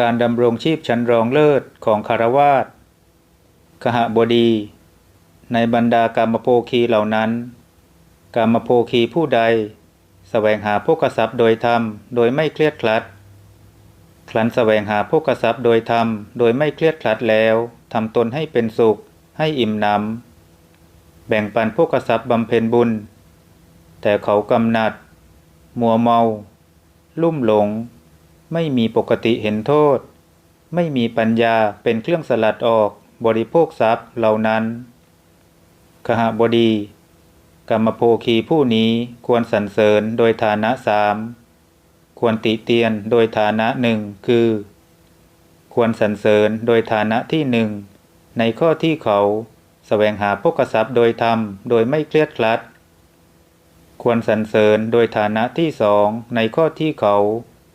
การดำรงชีพชั้นรองเลิศของคารวาสขหบดี ในบรรดากามโภคีเหล่านั้นกามโภคีผู้ใดแสวงหาโภคทรัพย์โดยธรรมโดยไม่เครียดคลัด ครั้นแสวงหาโภคทรัพย์โดยธรรมโดยไม่เครียดคลัดแล้วทำตนให้เป็นสุข ให้อิ่มหนำแบ่งปันโภคทรัพย์บำเพ็ญบุญ แต่เขากำหนัด มัวเมา ลุ่มหลง ไม่มีปกติเห็นโทษ ไม่มีปัญญาเป็นเครื่องสลัดออกบริโภคทรัพย์เหล่านั้นขหบดี กรรมโภคีผู้นี้ควรสรรเสริญโดยฐานะสามควรติเตียนโดยฐานะหนึ่งคือ ควรสรรเสริญโดยฐานะที่หนึ่งในข้อที่เขาแสวงหาพกทรัพย์โดยธรรมโดยไม่เครียดคลัด ควรสรรเสริญโดยฐานะที่สองในข้อที่เขา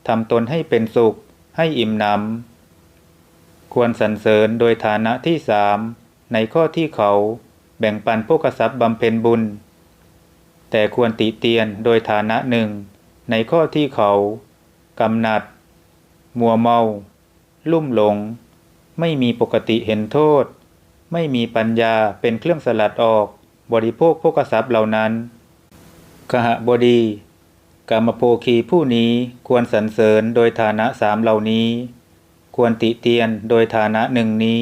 ทำตนให้เป็นสุข ให้อิ่มหนำควรสรรเสริญโดยฐานะที่สามในข้อที่เขาแบ่งปันพวกทรัพย์บำเพ็ญบุญ แต่ควรติเตียนโดยฐานะหนึ่ง ในข้อที่เขากำหนัด มัวเมา ลุ่มหลง ไม่มีปกติเห็นโทษ ไม่มีปัญญาเป็นเครื่องสลัดออก บริโภคพวกทรัพย์เหล่านั้นกหบดี กามโภคีผู้นี้ควรสรรเสริญโดยฐานะสามเหล่านี้ ควรติเตียนโดยฐานะหนึ่งนี้